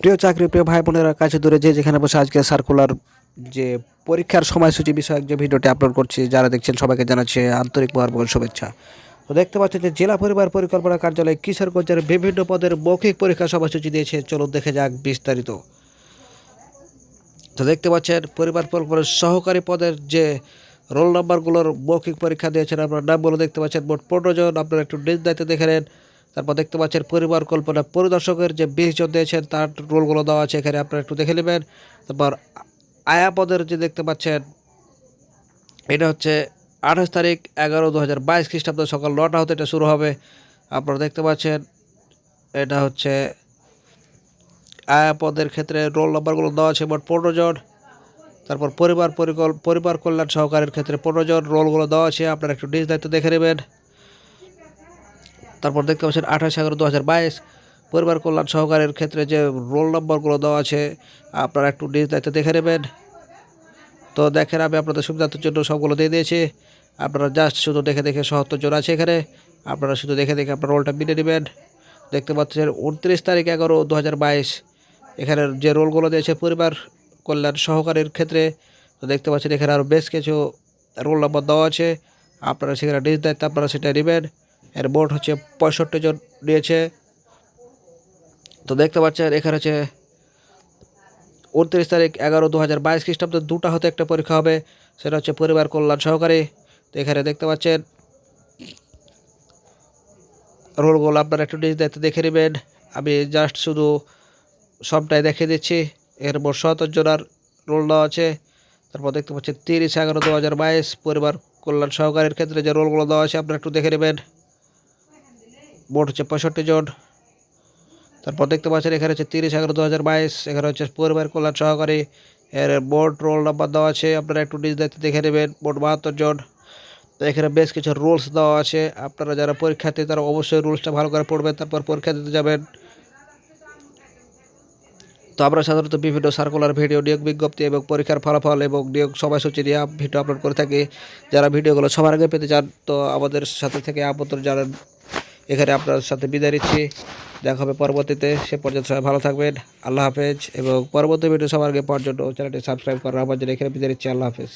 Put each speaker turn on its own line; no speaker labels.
প্রিয় চাকরি, প্রিয় ভাই বোনেরা কাছে দূরে যে যেখানে বসে আজকে সার্কুলার যে পরীক্ষার সময়সূচি বিষয়ক যে ভিডিওটি আপলোড করছি, যারা দেখছেন সবাইকে জানাচ্ছে আন্তরিক মহার্বল শুভেচ্ছা। তো দেখতে পাচ্ছেন যে জেলা পরিবার পরিকল্পনা কার্যালয় কিশোরগঞ্জের বিভিন্ন পদের মৌখিক পরীক্ষা সময়সূচি দিয়েছে। চলুন দেখে যাক বিস্তারিত। তো দেখতে পাচ্ছেন, পরিবার পরিকল্পনার সহকারী পদের যে রোল নাম্বারগুলোর মৌখিক পরীক্ষা দিয়েছেন, আপনার নামগুলো দেখতে পাচ্ছেন। মোট পনেরো জন, আপনার একটু নিজ দেখে নেন। তারপর দেখতে পাচ্ছেন পরিবার কল্পনা পরিদর্শকের যে বিশ জন দিয়েছেন, তার রোলগুলো দেওয়া আছে এখানে, আপনারা একটু দেখে নেবেন। তারপর আয়াপদের যে দেখতে পাচ্ছেন, এটা হচ্ছে আঠাশ তারিখ এগারো দু হাজার বাইশ খ্রিস্টাব্দ সকাল নটা হতে এটা শুরু হবে। আপনারা দেখতে পাচ্ছেন, এটা হচ্ছে আয়াপদের ক্ষেত্রে রোল নাম্বারগুলো দেওয়া আছে মোট পনেরো জন। তারপর পরিবার পরিকল, পরিবার কল্যাণ সহকারের ক্ষেত্রে পনেরো জন রোলগুলো দেওয়া আছে, আপনারা একটু নিজ দায়িত্ব দেখে নেবেন। তারপর দেখতে পাচ্ছেন আঠাশ এগারো দু হাজার বাইশ। পরিবার কল্যাণ সহকারের ক্ষেত্রে যে রোল নম্বরগুলো দেওয়া আছে, আপনারা একটু নিজ দায়িত্ব দেখে নেবেন। তো দেখেন, আমি আপনাদের সুবিধার্থের জন্য সবগুলো দিয়ে দিয়েছি। আপনারা জাস্ট শুধু দেখে দেখে সত্তর জন আছে এখানে। আপনারা শুধু দেখে দেখে আপনার রোলটা মিলে নেবেন। দেখতে পাচ্ছেন উনত্রিশ তারিখ এগারো দু হাজার বাইশ। এখানে যে রোলগুলো দিয়েছে পরিবার কল্যাণ সহকারীর ক্ষেত্রে, তো দেখতে পাচ্ছেন এখানে আরও বেশ কিছু রোল নম্বর দেওয়া আছে। আপনারা সেখানে নিজ দায়িত্ব আপনারা সেটা নেবেন। এর বোর্ড হচ্ছে পঁয়ষট্টি জন নিয়েছে তো দেখতে পাচ্ছেন, এখানে হচ্ছে উনত্রিশ তারিখ এগারো দু হাজার বাইশ খ্রিস্টাব্দ দুটা হতে একটা পরীক্ষা হবে, সেটা হচ্ছে পরিবার কল্যাণ সহকারী। তো এখানে দেখতে পাচ্ছেন রোলগুলো আপনারা একটু নিজ দায়িত্ব দেখে নেবেন। আমি জাস্ট শুধু সবটাই দেখে দিচ্ছি, এর মোট সত্তর জনার রোল দেওয়া আছে। তারপর দেখতে পাচ্ছেন, তিরিশ এগারো দু হাজার বাইশ পরিবার কল্যাণ সহকারীর ক্ষেত্রে যে রোলগুলো দেওয়া আছে, আপনারা একটু দেখে নেবেন। মোট হচ্ছে পঁয়ষট্টি জন তারপর দেখতে পাচ্ছেন এখানে হচ্ছে তিরিশ, এগারো দু হাজার বাইশ। এখানে হচ্ছে পরিবার কল্যাণ সহকারী এর মোট রোল নাম্বার দেওয়া আছে। আপনারা একটু নিজ দায়িত্বে দেখে নেবেন মোট বাহাত্তর জন তো এখানে বেশ কিছু রুলস দেওয়া আছে। আপনারা যারা পরীক্ষার্থী, তারা অবশ্যই রুলসটা ভালো করে পড়বেন, তারপর পরীক্ষা দিতে যাবেন। তো আমরা সাধারণত বিভিন্ন সার্কুলার ভিডিও নিয়োগ বিজ্ঞপ্তি এবং পরীক্ষার ফলাফল এবং নিয়োগ সময়সূচি নিয়ে ভিডিও আপলোড করে থাকি। যারা ভিডিওগুলো সবার আগে পেতে চান, তো আমাদের সাথে থেকে আমন্ত্রণ জানান। এখানে আপনার সাথে বিদায় নিচ্ছি। দেখা হবে পরবর্তীতে। সে পর্যন্ত সবাই ভালো থাকবেন। আল্লাহ হাফেজ। এবং পরবর্তী ভিডিও সবার আগে জন্য চ্যানেলটি সাবস্ক্রাইব করার আমার জন্য এখানে বিদায় নিচ্ছি। আল্লাহ হাফেজ।